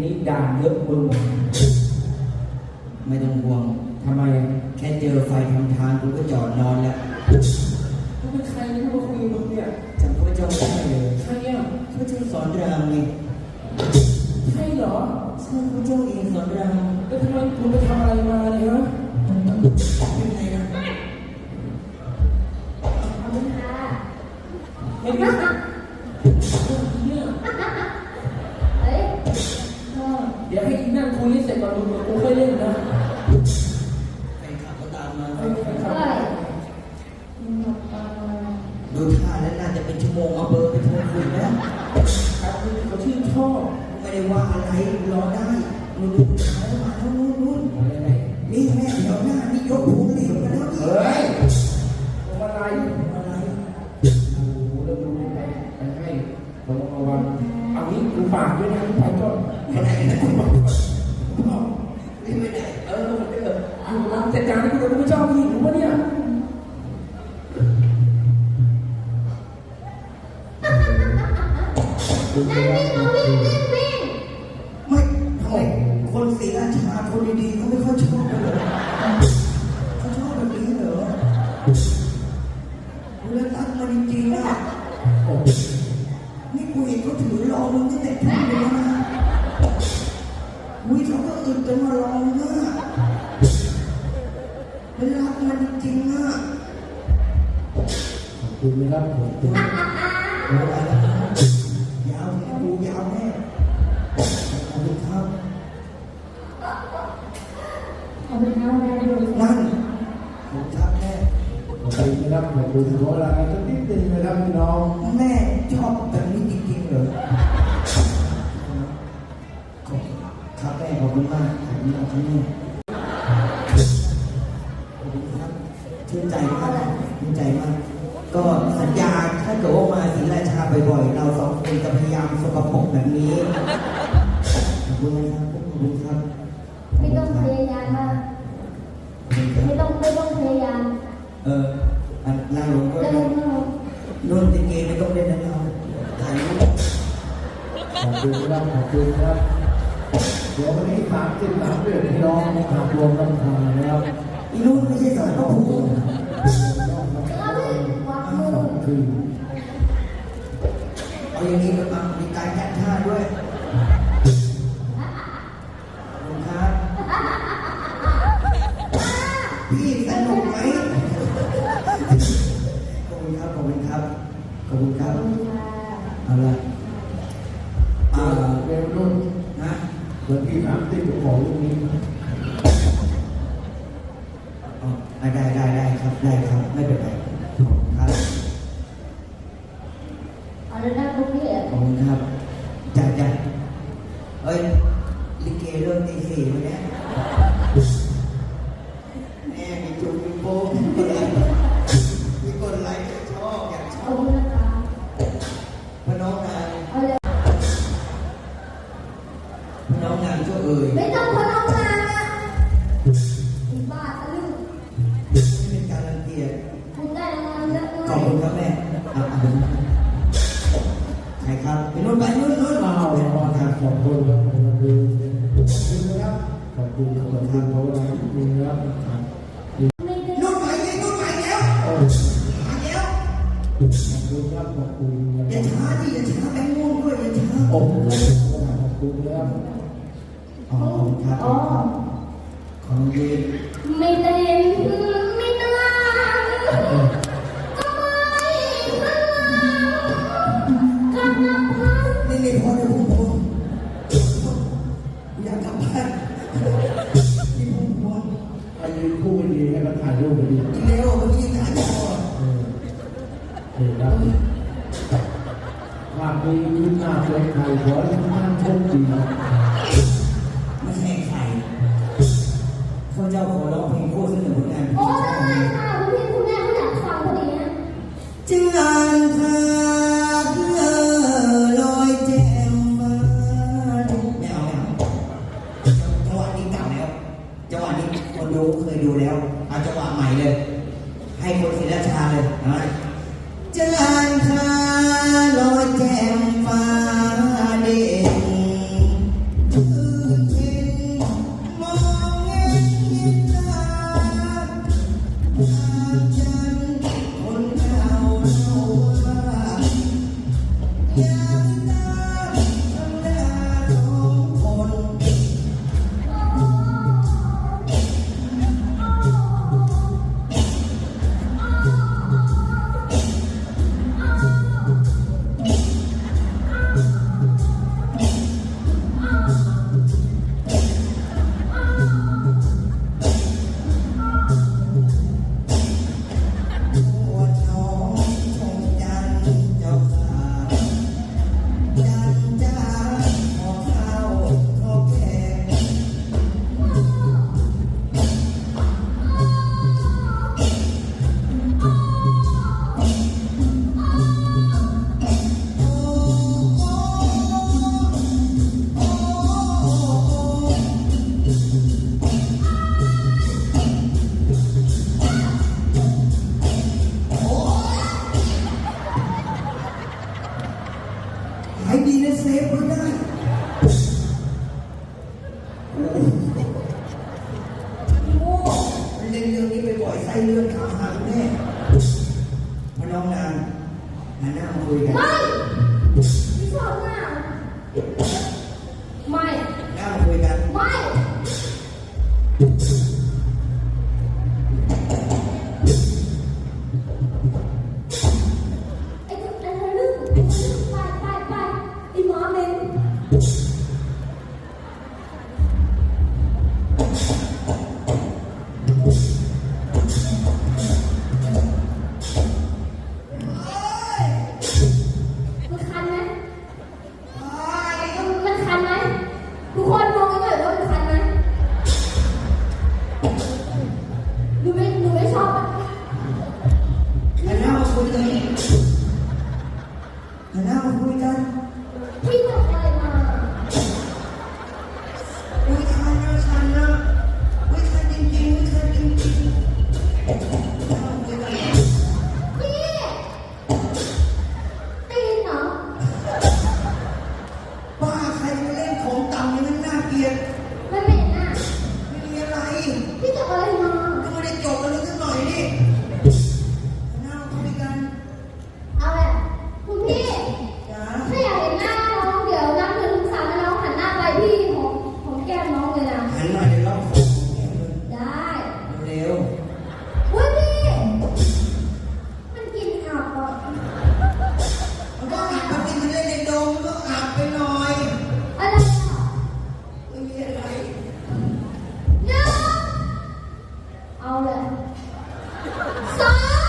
นนี้ด่านเยอะมึงไม่ต้องห่วง ทำไมอะแค่เจอไฟทำทางกูก็จอดนอนแล้วมึงเป็นใครเนี่ยมาคุยกับมึงเนี่ยจำพระเจ้าไม่ได้เลยใครอะพระเจ้าสอนรามไงใช่เหรอใช่พระเจ้าเองสอนรามแล้วทำไมมึงไปทำอะไรมาเนี่ยฮะ เดี๋ยวให้อีนั่งคุยให้เสร็จก่อนมึงกูค่อยเล่นนะ อบคุณนะครับขอบคุณเวลาแล้วนยาวแน่กูยาวแน่ขอบคุณครับขอบคุณค่ะแม่ดูนั่นขอบคุณครับแม่ขอบคุณนะครับขอบคุณขอลาสักนิดนึงนะครับพี่น้องแม่ชอบแบบนี้จริงๆเหรอครับแม่ขอบคุณมากขอบคุณมากครับแม่ขอบคุณครับชื่นใจมากชื่นใจมาก ก็สัญญาถ้าเกิดว่ามาศรีราชาบ่อยๆ เราสองคนจะพยายามสกปรกแบบนี้ขอบคุณนะครับขอบคุณครับไม่ต้องพยายามมากขอบคุณคไม่รับต้องไม่ต้องพยายาม เอออันนั่งลงก็เริ่มเริ่มนุ่นติเกไม่ต้องเล่นนะเราถ่ายรูปขอบคุณครับขอบคุณครับเดี๋ยววันนี้สามสิบสามเดือนพี่น้องหากรวมกันทานแล้วอีนุ่นไม่ใช่สารพระภูมิ คืนเอาอย่างนี้ก็มามีการแข่งท่าด้วยขอบคุณครับพี่สนุกไหมขอบคุณครับ ขอบคุณครับ ขอบคุณครับขอบคุณค่ะเอาละอ่าเร็วรุ่นนะวันที่สามสิบของลูกนี้ เอ้ยลิเกเริ่มตีสี่วันเนี้ย อบคุณขอบคุณขอบคุณครับไม่ได้นู่นไปไงนู่นไปแล้วโอ้มาแล้วขอบคุณครับขอบคุณอย่าช้าดิอย่าช้าแบงค์ม่วงด้วยอย่าช้าโอ้โหขอบคุณครับอ๋อครับขอบคุณไม่เต้นไม่ตาม หน้าเป็นใคยขอให้ท่านโชคดีไม่ใช่ใครพระเจ้าขอร้องเพลงโคตรสนุกแานโอ้ทำไมค่ะคุณพี่คุณแม่คุณอยากฟังพอดีนะจึงอ่านเธอลอยแจ่มฟ้าไม่เอาไม่เอาจังวะนี้เก่าแล้วจังวะนี้คนดูเคยดูแล้วเอาจังหวะใหม่เลย ให้คนศิลชาเลยนะจานธอ And. We will 三